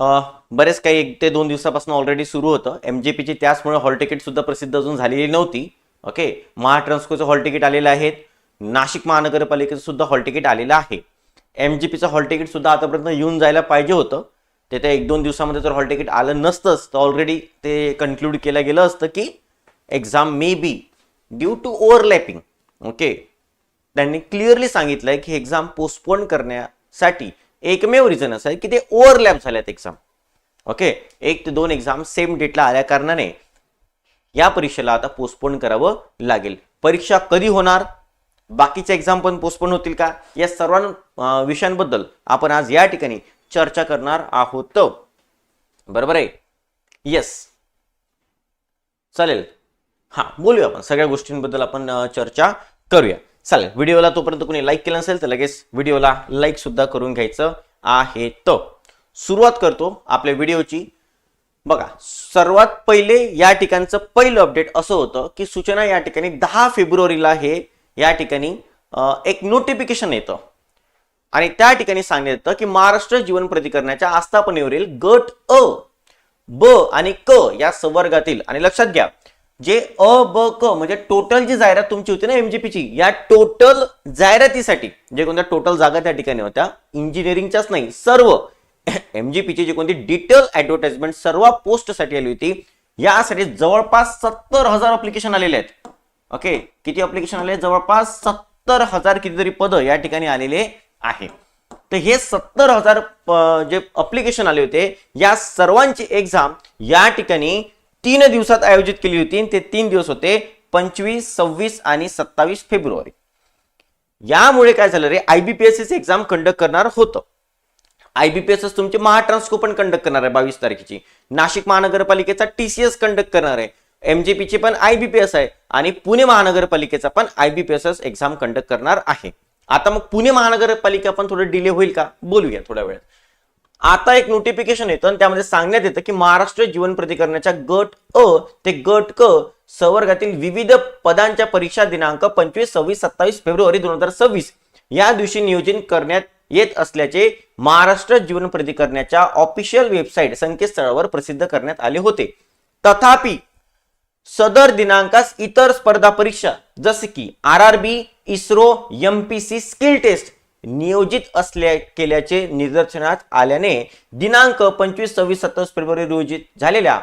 बरेच काही एक ते दोन दिवसापासून ऑलरेडी सुरू होतं. एम जे पीची त्याचमुळे हॉल तिकीट सुद्धा प्रसिद्ध अजून झालेली नव्हती. ओके महाट्रान्सकोचं हॉल तिकीट आलेलं आहे नाशिक महानगरपालिकेचं सुद्धा हॉल तिकीट आलेलं आहे. एम जी पीचं हॉल तिकीट सुद्धा आतापर्यंत येऊन जायला पाहिजे होतं. ते त्या एक दोन दिवसामध्ये जर हॉल तिकीट आलं नसतंच तर ऑलरेडी ते कन्क्लूड केलं गेलं असतं की exam may be due to overlapping okay त्यांनी क्लिअरली सांगितलंय की एक्झाम पोस्टपोन करण्यासाठी एकमेव रिझन असं आहे की ते ओव्हरलॅप झाल्यात एक्झाम ओके एक ते दोन एक्झाम सेम डेटला आल्या कारणाने या परीक्षेला आता पोस्टपोन करावं लागेल. परीक्षा कधी होणार? बाकीच्या एक्झाम पण पोस्टपोन होतील का? या सर्व विषयांबद्दल आपण आज या ठिकाणी चर्चा करणार आहोत. बरोबर आहे? येस चालेल. हां बोलूया आपण. सगळ्या गोष्टींबद्दल आपण चर्चा करूया. चालेल व्हिडिओला तोपर्यंत कोणी लाईक केलं नसेल तर लगेच व्हिडिओला लाईक सुद्धा करून घ्यायचं आहे तर सुरुवात करतो आपल्या व्हिडिओची. बघा सर्वात पहिले या ठिकाणचं पहिलं अपडेट असं होतं की सूचना या ठिकाणी दहा फेब्रुवारीला हे या ठिकाणी एक नोटिफिकेशन येतं. आणि त्या ठिकाणी सांगण्यात येतं की महाराष्ट्र जीवन प्रतिकरणाच्या आस्थापनेवरील गट अ ब आणि क या संवर्गातील आणि लक्षात घ्या जे अ ब क म्हणजे टोटल जी जाहिरात तुमची होती ना एमजीपीची या टोटल जाहिरातीसाठी जे कोणत्या टोटल जागा त्या ठिकाणी होत्या इंजिनिअरिंगच्याच नाही सर्व एमजीपीची जी कोणती डिटेल ऍडव्हर्टाइजमेंट सर्व पोस्टसाठी आली होती यासाठी जवळपास सत्तर हजार अप्लिकेशन आलेले आहेत. ओके किती अप्लिकेशन आले? जवळपास सत्तर हजार कितीतरी पद या ठिकाणी आलेले आहे. तर हे सत्तर हजार जे अप्लिकेशन आले होते या सर्वांची एक्झाम या ठिकाणी तीन दिवसात आयोजित केली होती ते तीन दिवस होते पंचवीस सव्वीस आणि सत्तावीस फेब्रुवारी. यामुळे काय झालं रे? आयबीपीएस एक्झाम कंडक्ट करणार होतं. आयबीपीएस तुमचे महाट्रान्सको पण कंडक्ट करणार आहे बावीस तारखेची. नाशिक महानगरपालिकेचा टीसीएस कंडक्ट करणार आहे. एमजीपीची पण आयबीपीएस आहे आणि पुणे महानगरपालिकेचा पण आयबीपीएस एक्झाम कंडक्ट करणार आहे. आता मग पुणे महानगरपालिका पण थोडं डिले होईल का? बोलूया थोड्या वेळात. आता एक नोटिफिकेशन येतं आणि त्यामध्ये सांगण्यात येतं की महाराष्ट्र जीवन प्रतिकरणाच्या गट अ ते गट क संवर्गातील विविध पदांच्या परीक्षा दिनांक पंचवीस सव्वीस सत्तावीस फेब्रुवारी दोन हजार सव्वीस या दिवशी नियोजन करण्यात येत असल्याचे महाराष्ट्र जीवन प्रतिकरणाच्या ऑफिशियल वेबसाईट संकेतस्थळावर प्रसिद्ध करण्यात आले होते. तथापि सदर दिनांकास इतर स्पर्धा परीक्षा जसे की R R B ISRO M P C skill test नियोजित असल्या केल्याचे निदर्शनात आल्याने दिनांक पंचवीस सव्वीस सत्तावीस फेब्रुवारी रोजी झालेल्या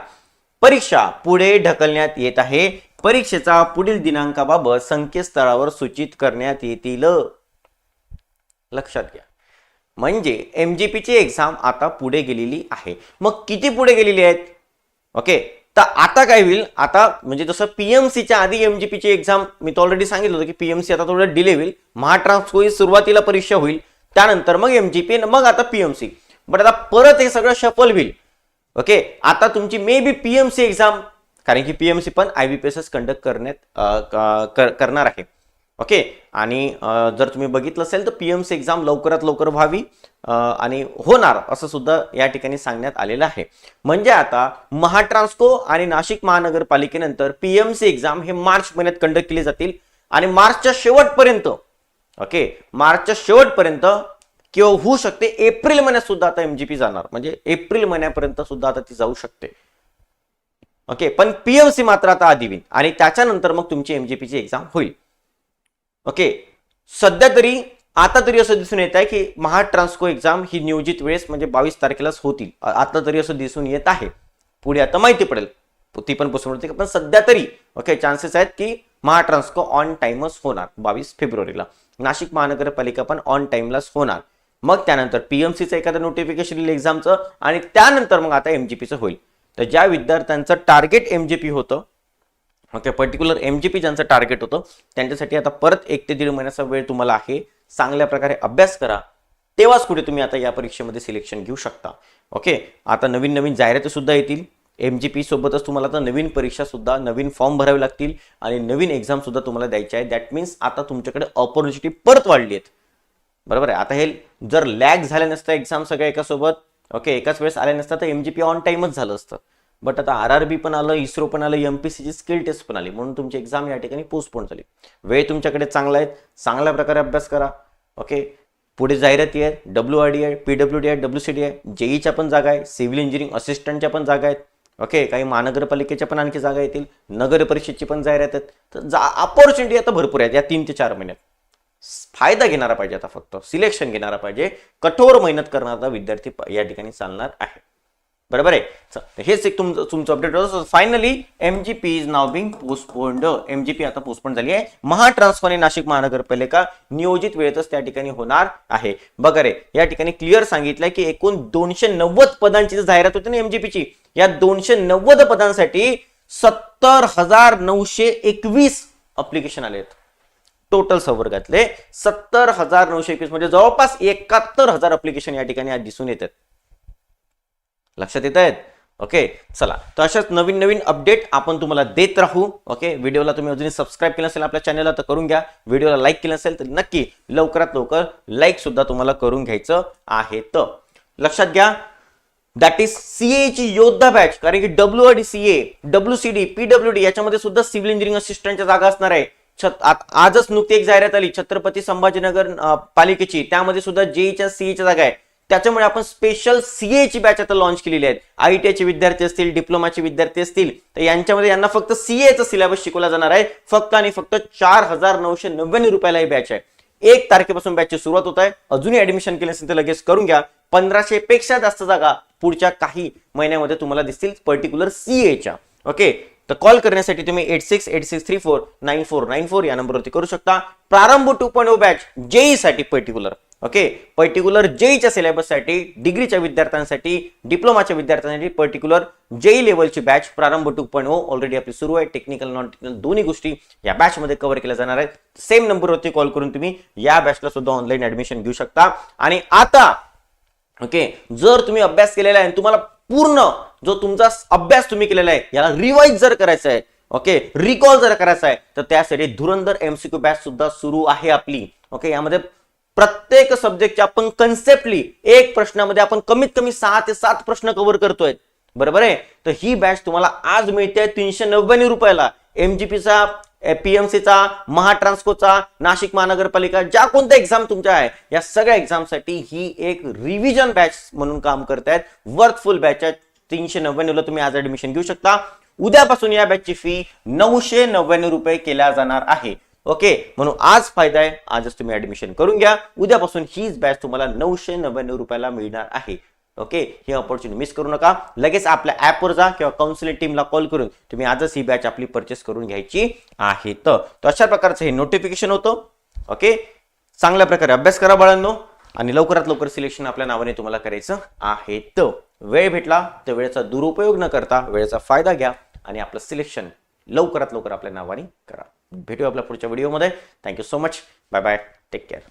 परीक्षा पुढे ढकलण्यात येत आहे. परीक्षेचा पुढील दिनांकाबाबत संकेतस्थळावर सूचित करण्यात येतील. लक्षात घ्या. म्हणजे एमजीपीची एक्झाम आता पुढे गेलेली आहे. मग किती पुढे गेलेली आहेत? ओके. तर आता काय होईल? आता म्हणजे जसं पीएमसीच्या आधी एमजीपीची एक्झाम मी तर ऑलरेडी सांगितलं होतं की पीएमसी आता थोडं डिले होईल. महाट्रान्सको ही सुरुवातीला परीक्षा होईल. त्यानंतर मग एमजीपी मग आता पीएमसी बट आता परत हे सगळं शफल होईल. ओके आता तुमची मे बी पीएमसी एक्झाम कारण की पीएमसी पण I B P S S conduct करण्यात करणार आहे. ओके आणि जर तुम्ही बघितलं असेल तर पीएमसी एक्झाम लवकरात लवकर व्हावी. आणि होणार असं सुद्धा या ठिकाणी सांगण्यात आलेलं आहे. म्हणजे आता महाट्रान्सको आणि नाशिक महानगरपालिकेनंतर पीएमसी एक्झाम हे मार्च महिन्यात कंडक्ट केली जातील आणि मार्चच्या शेवटपर्यंत ओके मार्चच्या शेवटपर्यंत किंवा होऊ शकते एप्रिल महिन्यात सुद्धा आता एमजीपी जाणार. म्हणजे एप्रिल महिन्यापर्यंत सुद्धा आता ती जाऊ शकते. ओके पण पीएमसी मात्र आता आधी आणि त्याच्यानंतर मग तुमची एमजीपीची एक्झाम होईल. ओके सध्या तरी आता तरी असं दिसून येत आहे की महाट्रान्सको एक्झाम ही नियोजित वेळेस म्हणजे बावीस तारखेलाच होतील. आता तरी असं दिसून येत आहे. पुढे आता माहिती पडेल. ती पण पोचवून होती पण सध्या तरी ओके चान्सेस आहेत की महाट्रान्सको ऑन टाइमच होणार बावीस फेब्रुवारीला. नाशिक महानगरपालिका पण ऑन टाइमलाच होणार. मग त्यानंतर पीएमसीचं एखादं नोटिफिकेशन येईल एक्झामचं आणि त्यानंतर मग आता एमजीपीचं होईल. तर ज्या विद्यार्थ्यांचं टार्गेट एमजीपी होतं ओके पर्टिक्युलर एमजीपी ज्यांचं टार्गेट होतं त्यांच्यासाठी आता परत एक ते दीड महिन्याचा वेळ तुम्हाला आहे. चांगल्या प्रकारे अभ्यास करा तेव्हाच कुठे तुम्ही आता या परीक्षेमध्ये सिलेक्शन घेऊ शकता. ओके आता नवीन नवीन जाहिराती सुद्धा येतील. एम जी पी सोबतच तुम्हाला आता नवीन परीक्षा सुद्धा नवीन फॉर्म भरावे लागतील आणि नवीन एक्झाम सुद्धा तुम्हाला द्यायची आहे दॅट मीन्स आता तुमच्याकडे ऑपॉर्च्युनिटी परत वाढली आहेत. बरोबर आहे? आता हे जर लॅग झाल्या नसतं एक्झाम सगळ्या एकासोबत ओके एकाच वेळेस आल्या नसतं तर एम जी पी ऑन टाईमच झालं असतं. बट आता आर आर बी पण आलं इस्रो पण आलं एम पी सीची स्किल टेस्ट पण आली. म्हणून तुमची एक्झाम या ठिकाणी पोस्टपोन झाली. वेळ तुमच्याकडे चांगला आहे. चांगल्या प्रकारे अभ्यास करा. ओके पुढे जाहिराती आहेत डब्ल्यू आर डी आहे पी डब्ल्यू डी आहे डब्ल्यू सी डी आहे. जेईच्या पण जागा आहे. सिव्हिल इंजिनिअरिंग असिस्टंटच्या पण जागा आहेत. ओके काही महानगरपालिकेच्या पण आणखी जागा येतील. नगर परिषदची पण जाहिरात आहेत. तर जा अपॉर्च्युनिटी आता भरपूर आहेत या तीन ते चार महिन्यात. फायदा घेणारा पाहिजे आता फक्त. सिलेक्शन घेणारा पाहिजे. कठोर मेहनत करणारा विद्यार्थी या ठिकाणी चालणार आहे. बरोबर आहे? हेच एक तुमचं तुमचं अपडेट होतं. Finally M G P is now being postponed M G P आता पोस्टपोन झाली आहे. महा ट्रान्सफर नाशिक महानगरपालिका नियोजित वेळेतच त्या ठिकाणी होणार आहे. बघा रे या ठिकाणी क्लिअर सांगितलंय की एकूण दोनशे नव्वद पदांची जाहिरात होती ना एमजीपीची या दोनशे नव्वद पदांसाठी सत्तर हजार नऊशे एकवीस अप्लिकेशन आले आहेत. टोटल संवर्गातले सत्तर हजार नऊशे एकवीस म्हणजे जवळपास एकाहत्तर हजार अप्लिकेशन या ठिकाणी आज दिसून येतात लक्षात येत आहेत? ओके चला. तर अशाच नवीन नवीन अपडेट आपण तुम्हाला देत राहू. ओके व्हिडिओला तुम्ही अजूनही सबस्क्राईब केलं असेल आपल्या चॅनलला तर करून घ्या. व्हिडिओला लाईक केलं असेल तर नक्की लवकरात लवकर लाईक सुद्धा तुम्हाला करून घ्यायचं आहे. तर लक्षात घ्या दॅट इज सीए ची योद्धा बॅच कारण की W D C A W C D P W D याच्यामध्ये सुद्धा सिव्हिल इंजिनिअरिंग असिस्टंटच्या जागा असणार आहे. छत आजच नुकती एक जाहिरात आली छत्रपती संभाजीनगर पालिकेची. त्यामध्ये सुद्धा जेईच्या सीएच्या जागा आहे. त्याच्यामुळे आपण स्पेशल सीए ची बॅच आता लॉन्च केलेली आहेत. आयटीआयचे विद्यार्थी असतील डिप्लोमाचे विद्यार्थी असतील तर यांच्यामध्ये यांना फक्त सीएचा सिलेबस शिकवला जाणार आहे. फक्त आणि फक्त चार हजार नऊशे नव्याण्णव रुपयाला ही बॅच आहे. एक तारखेपासून बॅचची सुरुवात होत आहे. अजूनही ऍडमिशन केले असेल तर लगेच करून घ्या. पंधराशे पेक्षा जास्त जागा पुढच्या काही महिन्यामध्ये तुम्हाला दिसतील पर्टिक्युलर सीएच्या ओके तर कॉल करण्यासाठी तुम्ही eight six eight six three four nine four nine four या नंबरवरती करू शकता. प्रारंभ टू पॉईंट बॅच जेईसाठी पर्टिक्युलर ओके पर्टिक्युलर जेईच्या सिलेबससाठी डिग्रीच्या विद्यार्थ्यांसाठी डिप्लोमाच्या विद्यार्थ्यांसाठी particular JEE लेवलची batch Prarambh two point already आपली सुरू आहे. टेक्निकल नॉन टेक्निकल दोन्ही गोष्टी या बॅचमध्ये कव्हर केल्या जाणार आहेत. सेम नंबरवरती कॉल करून तुम्ही या बॅचला सुद्धा ऑनलाईन ऍडमिशन घेऊ शकता. आणि आता ओके जर तुम्ही अभ्यास केलेला आहे आणि तुम्हाला पूर्ण जो तुमचा अभ्यास तुम्ही केलेला आहे याला रिवाईज जर करायचा आहे ओके रिकॉल जर करायचा आहे तर त्यासाठी धुरंधर एमसीक्यू बॅच सुद्धा सुरू आहे आपली. ओके यामध्ये प्रत्येक सब्जेक्टचे आपण कन्सेप्टली एक प्रश्नामध्ये आपण कमीत कमी सहा ते सात प्रश्न कव्हर करतोय. बरोबर आहे? तर ही बॅच तुम्हाला आज मिळते तीनशे नव्याण्णव रुपयाला. एमजीपीचा पीएमसीचा महाट्रान्सकोचा नाशिक महानगरपालिका ज्या कोणत्या एक्झाम तुमच्या आहे या सगळ्या एक्झामसाठी ही एक रिव्हिजन बॅच म्हणून काम करत आहेत वर्थफुल बॅच आहे. तीनशे नव्याण्णवला तुम्ही आज ऍडमिशन घेऊ शकता. उद्यापासून या बॅचची फी नऊशे नव्याण्णव रुपये केल्या जाणार आहे. ओके म्हणून आज फायदा आहे आजच तुम्ही ऍडमिशन करून घ्या. उद्यापासून हीच बॅच तुम्हाला नऊशे नव्याण्णव रुपयाला मिळणार आहे. ओके ही ऑपॉर्च्युनिटी मिस करू नका. लगेच आपल्या ॲपवर जा किंवा काउन्सिलिंग टीमला कॉल करून तुम्ही आजच ही बॅच आपली परचेस करून घ्यायची आहे. तर तर अशा प्रकारचं हे नोटिफिकेशन होतं. ओके चांगल्या प्रकारे अभ्यास करा बाळांनो आणि लवकरात लवकर सिलेक्शन आपल्या नावाने तुम्हाला करायचं आहे. तर वेळ भेटला तर वेळेचा दुरुपयोग न करता वेळेचा फायदा घ्या आणि आपलं सिलेक्शन लवकरात लवकर आपल्या नावाने करा. भेटू आपल्या पुढच्या व्हिडिओमध्ये. Thank you so much bye bye take care